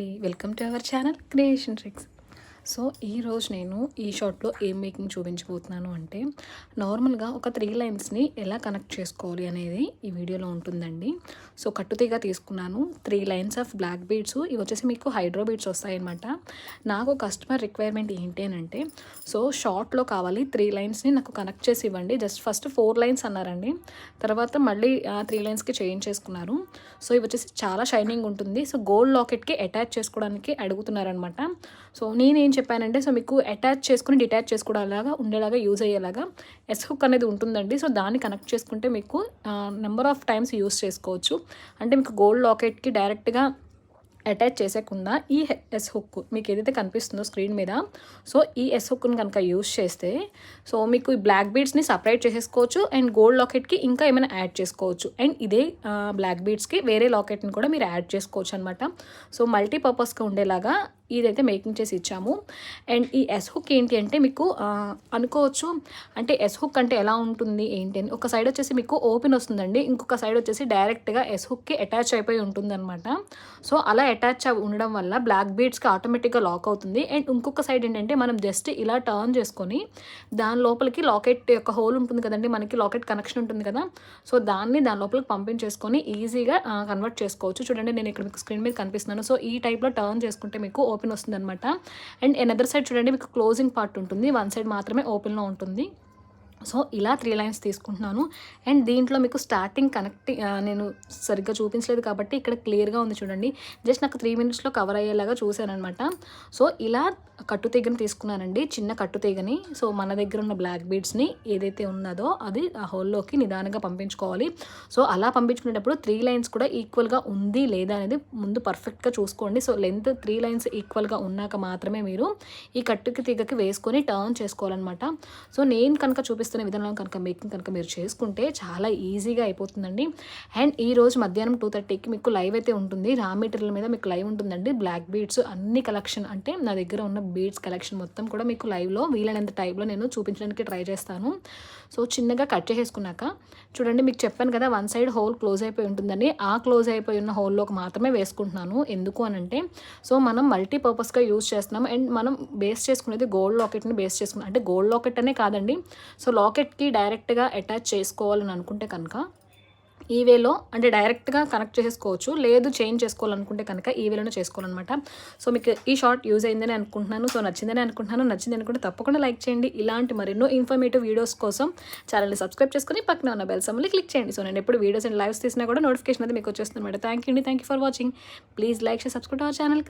అండి. Welcome to our channel creation tricks so ఈరోజు నేను ఈ షార్ట్లో ఏం మేకింగ్ చూపించబోతున్నాను అంటే నార్మల్గా ఒక త్రీ లైన్స్ని ఎలా కనెక్ట్ చేసుకోవాలి అనేది ఈ వీడియోలో ఉంటుందండి. సో కట్టుతీగా తీసుకున్నాను. Three lines of black beads. ఇవి వచ్చేసి మీకు హైడ్రో బీడ్స్ వస్తాయన్నమాట. నాకు కస్టమర్ రిక్వైర్మెంట్ ఏంటి అని అంటే సో షార్ట్లో కావాలి త్రీ లైన్స్ని నాకు కనెక్ట్ చేసి ఇవ్వండి. జస్ట్ ఫస్ట్ ఫోర్ లైన్స్ అన్నారండి. తర్వాత మళ్ళీ త్రీ లైన్స్కి చేంజ్ చేసుకున్నారు. సో ఇవి వచ్చేసి చాలా షైనింగ్ ఉంటుంది. సో గోల్డ్ లాకెట్కి అటాచ్ చేసుకోవడానికి అడుగుతున్నారనమాట సో నేనేం చెప్పానంటే సో మీకు అటాచ్ చేసుకుని డిటాచ్ చేసుకోవడాలాగా ఉండేలాగా యూజ్ అయ్యేలాగా ఎస్ హుక్ అనేది ఉంటుందండి. సో దాన్ని కనెక్ట్ చేసుకుంటే మీకు నెంబర్ ఆఫ్ టైమ్స్ యూస్ చేసుకోవచ్చు. అంటే మీకు గోల్డ్ లాకెట్కి డైరెక్ట్గా అటాచ్ చేసేకుండా ఈ ఎస్ హుక్ మీకు ఏదైతే కనిపిస్తుందో స్క్రీన్ మీద సో ఈ ఎస్ హుక్ని కనుక యూస్ చేస్తే సో మీకు ఈ బ్లాక్ బీడ్స్ని సపరేట్ చేసేసుకోవచ్చు అండ్ గోల్డ్ లాకెట్కి ఇంకా ఏమైనా యాడ్ చేసుకోవచ్చు. అండ్ ఇదే బ్లాక్ బీడ్స్కి వేరే లాకెట్ని కూడా మీరు యాడ్ చేసుకోవచ్చు అనమాట సో మల్టీపర్పస్గా ఉండేలాగా ఇదైతే మేకింగ్ చేసి ఇచ్చాము. అండ్ ఈ ఎస్ హుక్ ఏంటి అంటే మీకు అనుకోవచ్చు. అంటే ఎస్ హుక్ అంటే ఎలా ఉంటుంది ఏంటి అని. ఒక సైడ్ వచ్చేసి మీకు ఓపెన్ వస్తుందండి. ఇంకొక సైడ్ వచ్చేసి డైరెక్ట్గా ఎస్ హుక్కి అటాచ్ అయిపోయి ఉంటుందన్నమాట. సో అలా అటాచ్ ఉండడం వల్ల బ్లాక్ బీడ్స్కి ఆటోమేటిక్గా లాక్ అవుతుంది. అండ్ ఇంకొక సైడ్ ఏంటంటే మనం జస్ట్ ఇలా టర్న్ చేసుకొని దాని లోపలికి లాకెట్ యొక్క హోల్ ఉంటుంది కదండి. మనకి లాకెట్ కనెక్షన్ ఉంటుంది కదా. సో దాన్ని దాని లోపలికి పంపించేసుకొని ఈజీగా కన్వర్ట్ చేసుకోవచ్చు. చూడండి నేను ఇక్కడ మీకు స్క్రీన్ మీద కనిపిస్తున్నాను. సో ఈ టైప్లో టర్న్ చేసుకుంటే మీకు ఓపెన్ వస్తుంది అనమాట అండ్ ఎనదర్ సైడ్ చూడండి మీకు క్లోజింగ్ పార్ట్ ఉంటుంది. వన్ సైడ్ మాత్రమే ఓపెన్లో ఉంటుంది. సో ఇలా త్రీ లైన్స్ తీసుకుంటున్నాను. అండ్ దీంట్లో మీకు స్టార్టింగ్ కనెక్ట్ నేను సరిగ్గా చూపించలేదు కాబట్టి ఇక్కడ క్లియర్గా ఉంది చూడండి. జస్ట్ నాకు త్రీ మినిట్స్లో కవర్ అయ్యేలాగా చూశానమాట అనమాట సో ఇలా కట్టు తీగని తీసుకున్నానండి చిన్న కట్టు తీగని. సో మన దగ్గర ఉన్న బ్లాక్ బీడ్స్ని ఏదైతే ఉన్నదో అది ఆ హోల్లోకి నిదానంగా పంపించుకోవాలి. సో అలా పంపించుకునేటప్పుడు త్రీ లైన్స్ కూడా ఈక్వల్గా ఉంది లేదా అనేది ముందు పర్ఫెక్ట్గా చూసుకోండి. సో లెంత్ త్రీ లైన్స్ ఈక్వల్గా ఉన్నాక మాత్రమే మీరు ఈ కట్టుకి తీగకి వేసుకొని టర్న్ చేసుకోవాలన్నమాట. సో నేను కనుక చూపిస్తున్న విధానం కనుక మేకింగ్ కనుక మీరు చేసుకుంటే చాలా ఈజీగా అయిపోతుందండి. అండ్ ఈ రోజు మధ్యాహ్నం టూ థర్టీకి మీకు లైవ్ అయితే ఉంటుంది. రా మెటీరియల్ మీద మీకు లైవ్ ఉంటుందండి. బ్లాక్ బీడ్స్ అన్ని కలెక్షన్ అంటే నా దగ్గర ఉన్న బీడ్స్ కలెక్షన్ మొత్తం కూడా మీకు లైవ్లో వీలైనంత టైప్లో నేను చూపించడానికి ట్రై చేస్తాను. సో చిన్నగా కట్ చేసేసుకున్నాక చూడండి మీకు చెప్పాను కదా వన్ సైడ్ హోల్ క్లోజ్ అయిపోయి ఉంటుందని ఆ క్లోజ్ అయిపోయి ఉన్న హోల్లోకి మాత్రమే వేసుకుంటున్నాను. ఎందుకు అని అంటే సో మనం మల్టీపర్పస్గా యూజ్ చేస్తున్నాం. అండ్ మనం బేస్ చేసుకునేది గోల్డ్ లాకెట్ని బేస్ చేసుకున్నాం. అంటే గోల్డ్ లాకెట్ అనే కాదండి. సో లాకెట్కి డైరెక్ట్గా అటాచ్ చేసుకోవాలని అనుకుంటే కనుక ఈ వేలో అంటే డైరెక్ట్గా కనెక్ట్ చేసుకోవచ్చు లేదు చేంజ్ చేసుకోవాలనుకుంటే కనుక ఈ వేలోనే చేసుకోవాలన్నమాట. సో మీకు ఈ షార్ట్ యూజ్ అయిందని అనుకుంటున్నాను. సో నచ్చిందని అనుకుంటున్నాను. నచ్చింది అనుకుంటే తప్పకుండా లైక్ చేయండి. ఇలాంటి మరెన్నో ఇన్ఫర్మేటివ్ వీడియోస్ కోసం ఛానల్ని సబ్స్క్రైబ్ చేసుకుని పక్కన ఉన్న బెల్ సమ్మల్ని క్లిక్ చేయండి. సో నేను ఎప్పుడు వీడియోస్ అండ్ లైవ్స్ తీసినా కూడా నోటిఫికేషన్ అయితే మీకు వచ్చేస్తుంది అనమాట థ్యాంక్ యూ అండి. Thank you for watching. Please like share subscribe our channel.